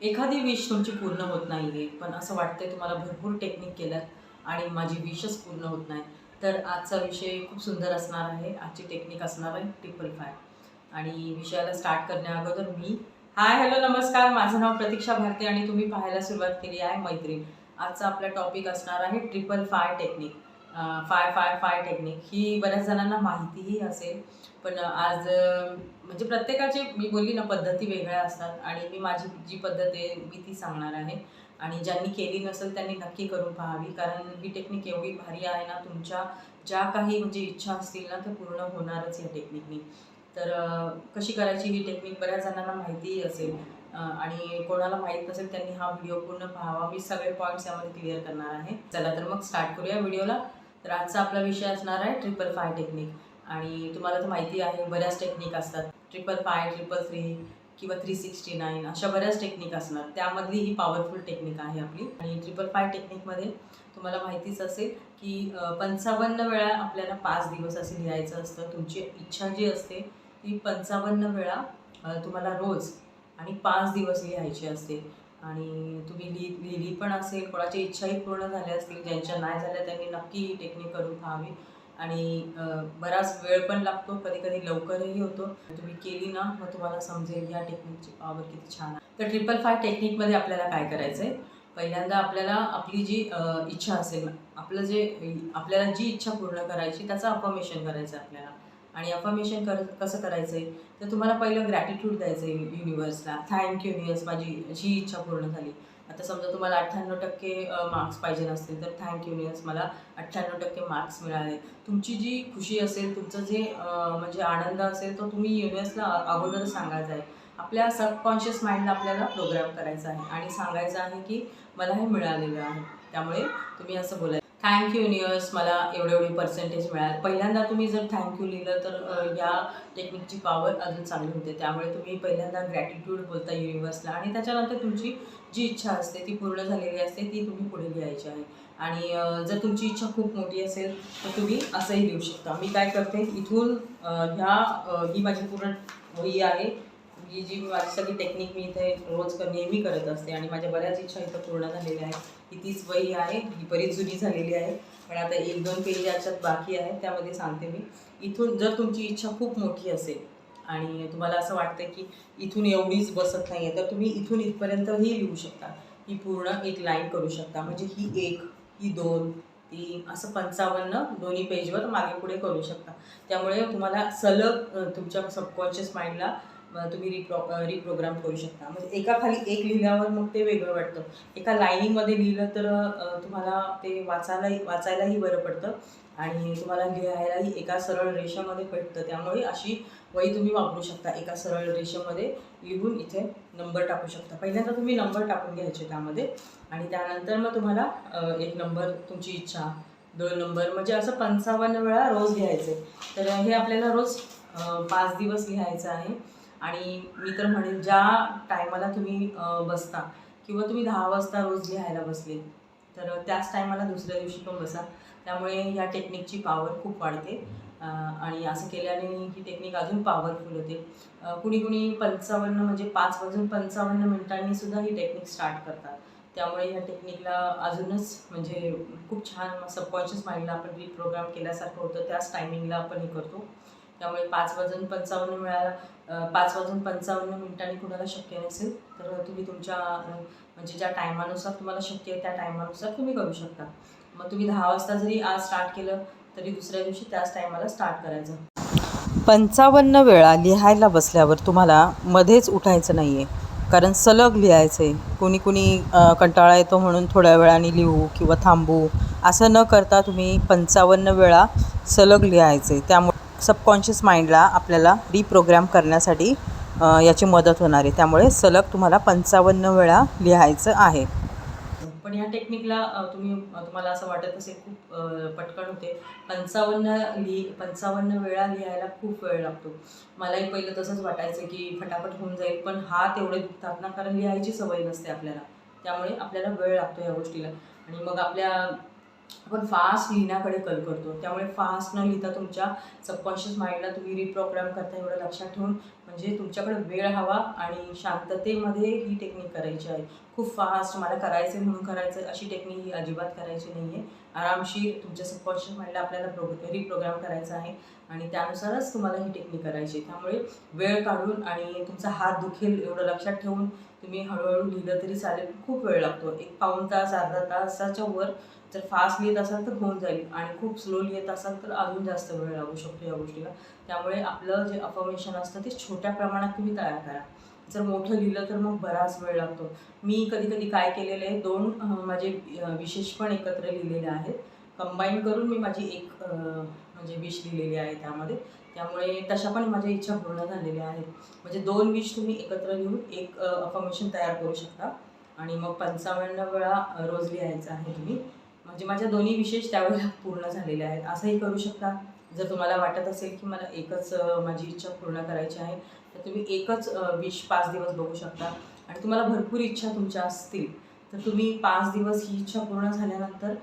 एखादी विश तुमची पूर्ण होत नाही आहे पण असं वाटतंय तुम्हाला भरपूर टेक्निक केल्यात आणि माझी विशच पूर्ण होत नाही तर आजचा विषय खूप सुंदर असणार आहे. आजची टेक्निक असणार आहे ट्रिपल फाय आणि विषयाला स्टार्ट करण्या अगोदर मी हाय हॅलो नमस्कार. माझं नाव प्रतीक्षा भारती आणि तुम्ही पाहायला सुरुवात केली आहे मैत्रीण. आजचा आपला टॉपिक असणार आहे triple five technique five five five technique ही बऱ्याच जणांना माहितीही असेल. पण आज म्हणजे प्रत्येकाचे मी बोलली ना पद्धती वेगळ्या असतात आणि मी माझी जी पद्धत आहे मी ती सांगणार आहे. आणि ज्यांनी केली नसेल त्यांनी नक्की करून पाहावी. कारण ही टेक्निक एवढी भारी आहे ना तुमच्या ज्या काही म्हणजे इच्छा असतील ना त्या पूर्ण होणारच या टेक्निकनी तर कशी करायची ही टेक्निक बऱ्याच जणांना माहितीही असेल. आणि कोणाला माहीत नसेल त्यांनी हा व्हिडिओ पूर्ण पाहावा. मी सगळे पॉईंट्स यामध्ये क्लिअर करणार आहे. चला तर मग स्टार्ट करूया व्हिडिओला तर आजचा आपला विषय असणार आहे ट्रिपल फाय टेक्निक आणि तुम्हाला तर माहिती आहे बऱ्याच टेक्निक असतात. ट्रिपल फाय ट्रिपल थ्री किंवा थ्री सिक्स्टी नाईन अशा बऱ्याच टेक्निक असणार. त्यामधली ही पॉवरफुल टेक्निक आहे आपली. आणि ट्रिपल फाय टेक्निकमध्ये तुम्हाला माहितीच असेल की पंचावन्न वेळा आपल्याला पाच दिवस असे लिहायचं असतं. तुमची इच्छा जी असते ती पंचावन्न वेळा तुम्हाला रोज आणि पाच दिवस लिहायची असते. आणि तुम्ही लिहि लिहिली पण असेल कोणाची इच्छाही पूर्ण झाल्या असतील ज्यांच्या नाही झाल्या त्यांनी नक्की ही टेक्निक करून पाहावी. आणि बराच वेळ पण लागतो कधी कधी लवकरही होतो. तुम्ही केली ना मग तुम्हाला समजेल या टेक्निकची पॉवर किती छान आहे. तर ट्रिपल फाय टेक्निकमध्ये आपल्याला काय करायचं आहे पहिल्यांदा आपल्याला आपली जी इच्छा असेल आपलं जे आपल्याला जी इच्छा पूर्ण करायची त्याचं अफर्मेशन करायचं आहे आपल्याला. आणि अफर्मेशन कर कसं करायचं आहे तर तुम्हाला पहिलं ग्रॅटिट्यूड द्यायचं आहे युनिवर्सला थँक युनिवर्स माझी जी इच्छा पूर्ण झाली. आता समजा तुम्हाला अठ्ठ्याण्णव टक्के मार्क्स पाहिजे असतील तर थँक युनिवर्स मला अठ्ठ्याण्णव टक्के मार्क्स मिळाले. तुमची जी खुशी असेल तुमचं जे म्हणजे आनंद असेल तो तुम्ही युनिवर्सला अगोदर सांगायचा आहे. आपल्या सबकॉन्शियस माइंडला आपल्याला प्रोग्राम करायचा आहे. आणि सांगायचं आहे की मला हे मिळालेलं आहे. त्यामुळे तुम्ही असं बोलाय थँक्यू युनिवर्स मला एवढे एवढे पर्सेंटेज मिळाले. पहिल्यांदा तुम्ही जर थँक्यू लिहिलं तर या टेक्निकची पॉवर अजून चांगली होते. त्यामुळे तुम्ही पहिल्यांदा ग्रॅटिट्यूड बोलता युनिवर्सला आणि त्याच्यानंतर तुमची जी इच्छा असते ती पूर्ण झालेली असते ती तुम्ही पुढे लिहायची आहे. आणि जर तुमची इच्छा खूप मोठी असेल तर तुम्ही असंही लिहू शकता. मी काय करते इथून ह्या ही माझी पूर्ण वही आहे. ही जी माझी सगळी टेक्निक मी इथे रोज नेहमी करत असते आणि माझ्या बऱ्याच इच्छा इथं पूर्ण झालेल्या आहेत. ही तीच वही आहे ही बरीच जुनी झालेली आहे. पण आता एक दोन पेज याच्यात बाकी आहे त्यामध्ये सांगते मी. इथून जर तुमची इच्छा खूप मोठी असेल आणि तुम्हाला असं वाटतं की इथून एवढीच बसत नाही आहे तर तुम्ही इथून इथपर्यंतही लिहू शकता. ही पूर्ण एक लाईन करू शकता. म्हणजे ही एक ही दोन तीन असं पंचावन्न दोन्ही पेजवर मागे पुढे करू शकता. त्यामुळे तुम्हाला सलग तुमच्या सबकॉन्शियस माइंडला तुम्ही रिप्रो रिप्रोग्राम करू शकता. म्हणजे एका खाली एक लिहिल्यावर मग ते वेगळं वाटतं. एका लाईनिंगमध्ये लिहिलं तर तुम्हाला ते वाचायलाही वाचायलाही बरं पडतं आणि तुम्हाला लिहायलाही एका सरळ रेषामध्ये पडतं. त्यामुळे अशी वही तुम्ही वापरू शकता. एका सरळ रेषेमध्ये लिहून इथे नंबर टाकू शकता. पहिल्यांदा तुम्ही नंबर टाकून घ्यायचे त्यामध्ये आणि त्यानंतर मग तुम्हाला एक नंबर तुमची इच्छा. दोन नंबर म्हणजे असं पंचावन्न वेळा रोज लिहायचे. तर हे आपल्याला रोज पाच दिवस लिहायचं आहे. आणि मी तर म्हणेन ज्या टायमाला तुम्ही बसता किंवा तुम्ही दहा वाजता रोज लिहायला बसले तर त्याच टायमाला दुसऱ्या दिवशी पण बसा. त्यामुळे ह्या टेक्निकची पॉवर खूप वाढते. आणि असं केल्याने ही टेक्निक अजून पॉवरफुल होते. कुणी कुणी पंचावन्न म्हणजे पाच वाजून पंचावन्न मिनिटांनी सुद्धा ही टेक्निक स्टार्ट करतात. त्यामुळे ह्या टेक्निकला अजूनच म्हणजे खूप छान सबकॉन्शियस माइंडला आपण रिप्रोग्राम केल्यासारखं होतं. त्याच टायमिंगला आपण हे करतो. त्यामुळे पाच वाजून पंचावन्न मिळाला पाच वाजून पंचावन्न मिनिटांनी कुणाला शक्य नसेल तर तुम्ही तुमच्या म्हणजे ज्या टायमानुसार तुम्हाला शक्य आहे त्या टायमानुसार तुम्ही करू शकता. मग तुम्ही दहा वाजता जरी आज स्टार्ट केलं तरी दुसऱ्या दिवशी त्याच टायमाला स्टार्ट करायचं. पंचावन्न वेळा लिहायला बसल्यावर तुम्हाला मध्येच उठायचं नाही आहे कारण सलग लिहायचं आहे कुणी कुणी कंटाळा येतो म्हणून थोड्या वेळाने लिहू किंवा थांबू. असं न करता तुम्ही पंचावन्न वेळा सलग लिहायचं आहे त्यामुळे सबकॉन्शियस माइंडला आपल्याला रिप्रोग्राम करण्यासाठी याची मदत होणार आहे. त्यामुळे सलग तुम्हाला पंचावन्न वेळा लिहायचं आहे. पण ह्या टेक्निकला तुम्ही तुम्हाला असं वाटत असेल खूप पटकन होते. पंचावन्न लिहि पंचावन्न वेळा लिहायला खूप वेळ लागतो. मलाही पहिलं तसंच वाटायचं की फटाफट होऊन जाईल पण हात एवढे दुखतात ना कारण लिहायची सवय नसते आपल्याला. त्यामुळे आपल्याला वेळ लागतो या गोष्टीला. आणि मग आपल्या आपण फास्ट लिहिण्याकडे कल करतो. त्यामुळे फास्ट न लिहिता तुमच्या सबकॉन्शियस माइंडला तुम्ही रिप्रोग्राम करता एवढं लक्षात ठेवून म्हणजे तुमच्याकडे वेळ हवा आणि शांततेमध्ये ही टेक्निक करायची आहे. खूप फास्ट मला करायचं म्हणून करायचं अशी टेक्निक ही अजिबात करायची नाही आहे आरामशीर तुमच्या सबकॉन्शियस माइंडला आपल्याला प्रो रिप्रोग्राम करायचा आहे आणि त्यानुसारच तुम्हाला ही टेक्निक करायची आहे. त्यामुळे वेळ काढून आणि तुमचा हात दुखेल एवढं लक्षात ठेवून तुम्ही हळूहळू लिहिलं तरी चालेल. खूप वेळ लागतो. एक पाऊण तास अर्धा तासाच्या वर जर फास्ट लिहित असाल तर होऊन जाईल आणि खूप स्लो लिहित असाल तर अजून जास्त वेळ लागू शकतो या गोष्टीला. त्यामुळे आपलं जे अफर्मेशन असतं ते छोट्या प्रमाणात तुम्ही तयार करा. जर मोठं लिहिलं तर मग बराच वेळ लागतो. मी कधी कधी काय केलेलं आहे दोन माझे विशेष पण एकत्र लिहिलेले आहेत. कंबाईन करून मी माझी एक म्हणजे विश लिहिलेली आहे त्यामध्ये. त्यामुळे तशा पण माझ्या इच्छा पूर्ण झालेल्या आहेत. म्हणजे दोन विश तुम्ही एकत्र लिहून एक अफर्मेशन तयार करू शकता. आणि मग पंचावन्न वेळा रोज लिहायचं आहे तुम्ही. म्हणजे माझ्या दोन्ही विशेष त्यावेळेला पूर्ण झालेले आहेत. असंही करू शकता. जर तुम्हाला वाटत असेल की मला एकच माझी इच्छा पूर्ण करायची आहे तर तुम्ही एकच विश पाच दिवस बघू शकता. आणि तुम्हाला भरपूर इच्छा तुमच्या असतील तर तुम्ही पाच दिवस ही इच्छा पूर्ण झाल्यानंतर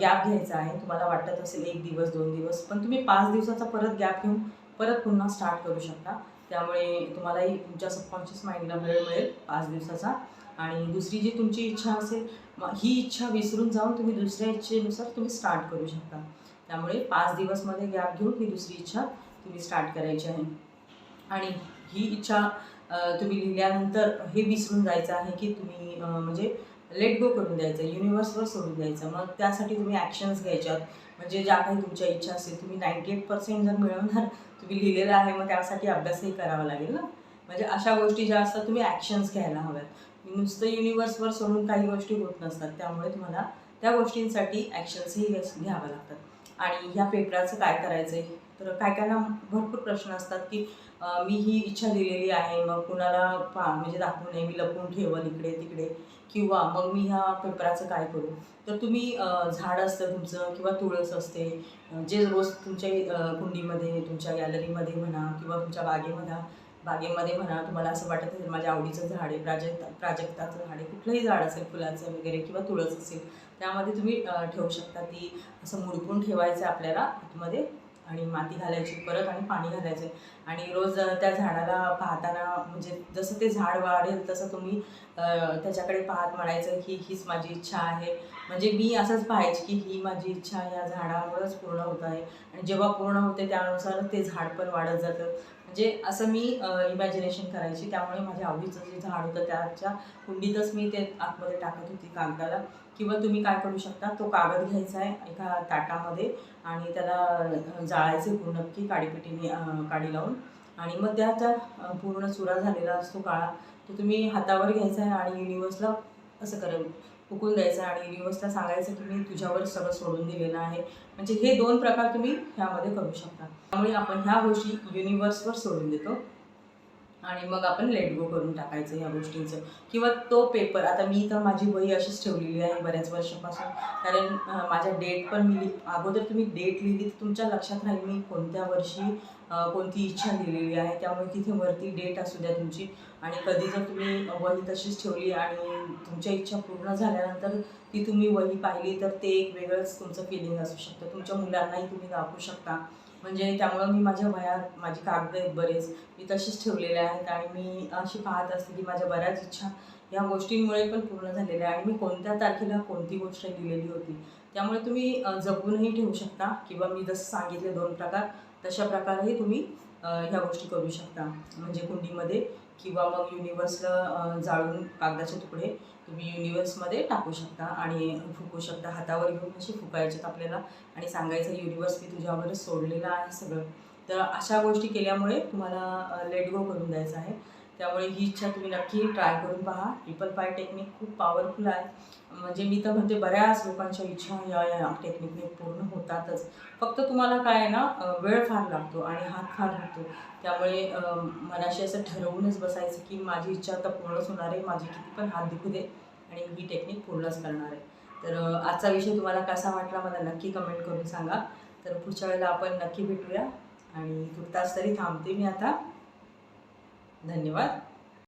गॅप घ्यायचा आहे. तुम्हाला वाटत असेल एक दिवस दोन दिवस पण तुम्ही पाच दिवसाचा परत गॅप घेऊन परत पुन्हा स्टार्ट करू शकता. त्यामुळे तुम्हालाही तुमच्या सबकॉन्शियस माइंडला वेळ मिळेल पाच दिवसाचा. आणि दुसरी जी तुमची इच्छा असेल मग ही इच्छा विसरून जाऊन तुम्ही दुसऱ्या इच्छेनुसार तुम्ही स्टार्ट करू शकता. त्यामुळे पाच दिवसमध्ये गॅप घेऊन ही दुसरी इच्छा तुम्ही स्टार्ट करायची आहे. आणि ही इच्छा तुम्ही लिहिल्यानंतर हे विसरून जायचं आहे की तुम्ही म्हणजे लेट गो करून द्यायचं युनिव्हर्सवर सोडून द्यायचं. मग त्यासाठी तुम्ही ॲक्शन्स घ्यायच्यात. म्हणजे ज्या काही तुमच्या इच्छा असतील तुम्ही नाईंटी एट पर्सेंट जर मिळवणार तुम्ही लिहिलेलं आहे मग त्यासाठी अभ्यासही करावा लागेल ना? म्हणजे अशा गोष्टी ज्या असतात तुम्ही ॲक्शन्स घ्यायला हव्यात. नुसतं युनिवर्सवर सोडून काही गोष्टी होत नसतात. त्यामुळे तुम्हाला त्या गोष्टींसाठी ॲक्शन्सही घ्याव्या लागतात. आणि ह्या पेपराचं काय करायचं आहे तर काय कायना भरपूर प्रश्न असतात की मी ही इच्छा दिलेली आहे मग कुणाला पा म्हणजे दाखवू नये मी लपवून ठेवल इकडे तिकडे. किंवा मग मी ह्या पेपराचं काय करू? तर तुम्ही झाड असतं तुमचं किंवा तुळस असते जे रोज तुमच्या कुंडीमध्ये तुमच्या गॅलरीमध्ये म्हणा किंवा तुमच्या बागेमध्ये बागेमध्ये म्हणा तुम्हाला असं वाटत असेल माझ्या आवडीचं झाड आहे प्राजक्ता प्राजक्ताचं झाड आहे कुठलंही झाड असेल फुलाचं वगैरे किंवा तुळस असेल त्यामध्ये तुम्ही ठेवू शकता ती असं मुडकून ठेवायचं आहे आपल्याला आतमध्ये आणि माती घालायची परत आणि पाणी घालायचे. आणि रोज त्या झाडाला पाहताना म्हणजे जसं ते झाड वाढेल तसं तुम्ही त्याच्याकडे पाहत म्हणायचं की हीच माझी इच्छा आहे. म्हणजे मी असंच पाहायची की ही माझी इच्छा या झाडावरच पूर्ण होत आहे. आणि जेव्हा पूर्ण होते त्यानुसार ते झाड पण वाढत जातं. म्हणजे असं मी इमॅजिनेशन करायची. त्यामुळे माझ्या आवडीचं जे झाड होतं त्याच्या कुंडीतच मी ते आतमध्ये टाकत होती कागदाला. किंवा तुम्ही काय करू शकता तो कागद घ्यायचा आहे एका ताटामध्ये आणि त्याला जाळायचे पूर्ण की काडीपिटीने काडी लावून. आणि मग त्याचा पूर्ण चुरा झालेला असतो काळा तो तुम्ही हातावर घ्यायचा आहे आणि युनिवर्सला असं करा फुकून द्यायचं आणि युनिवर्सला सांगायचं की मी तुझ्यावर सगळं सोडून दिलेलं आहे. म्हणजे हे दोन प्रकार तुम्ही ह्यामध्ये करू शकता. त्यामुळे आपण ह्या गोष्टी युनिवर्सवर सोडून देतो. आणि मग आपण लेट गो करून टाकायचं ह्या गोष्टींचं. किंवा तो पेपर आता मी तर माझी वही अशीच ठेवलेली आहे बऱ्याच वर्षापासून. कारण माझ्या डेट पण मी लिह- अगोदर तुम्ही डेट लिहिली तर तुमच्या लक्षात राहील मी कोणत्या वर्षी कोणती इच्छा लिहिलेली आहे. त्यामुळे तिथे वरती डेट असू द्या तुमची. आणि कधी जर तुम्ही वही तशीच ठेवली आणि तुमच्या इच्छा पूर्ण झाल्यानंतर ती तुम्ही वही पाहिली तर ते एक वेगळंच तुमचं फिलिंग असू शकतं. तुमच्या मुलांनाही तुम्ही दाखवू शकता. म्हणजे त्यामुळं मी माझ्या वयात माझी कागद आहेत बरेच मी तशीच ठेवलेले आहेत आणि मी अशी पाहत असते की माझ्या बऱ्याच इच्छा या गोष्टींमुळे पण पूर्ण झालेल्या आहे आणि मी कोणत्या तारखेला कोणती गोष्ट लिहिलेली होती त्यामुळे तुम्ही जपूनही ठेवू शकता किंवा मी जसं सांगितले दोन प्रकार तशा प्रकारेही तुम्ही ह्या गोष्टी करू शकता. म्हणजे कुंडीमध्ये किंवा मग युनिवर्सला जाळून कागदाचे तुकडे तुम्ही युनिवर्समध्ये टाकू शकता आणि फुकू शकता. हातावर घेऊन असे फुकायचेत आपल्याला आणि सांगायचं युनिवर्स मी तुझ्यावरच सोडलेलं आहे सगळं. तर अशा गोष्टी केल्यामुळे तुम्हाला लेट गो करून द्यायचं आहे. त्यामुळे ही इच्छा तुम्ही नक्की ट्राय करून पहा. ट्रिपल पाय टेक्निक खूप पॉवरफुल आहे. म्हणजे मी तर म्हणते बऱ्याच लोकांच्या इच्छा या या टेक्निकने पूर्ण होतातच. फक्त तुम्हाला काय आहे ना वेळ फार लागतो आणि हात फार होतो त्यामुळे मनाशी असं ठरवूनच बसायचं की माझी इच्छा आता पूर्णच होणार आहे. माझी किती पण हात दुखू दे आणि ही टेक्निक पूर्णच करणार आहे. तर आजचा विषय तुम्हाला कसा वाटला मला नक्की कमेंट करून सांगा. तर पुढच्या वेळेला आपण नक्की भेटूया आणि तुर्तास तरी थांबते मी आता. धन्यवाद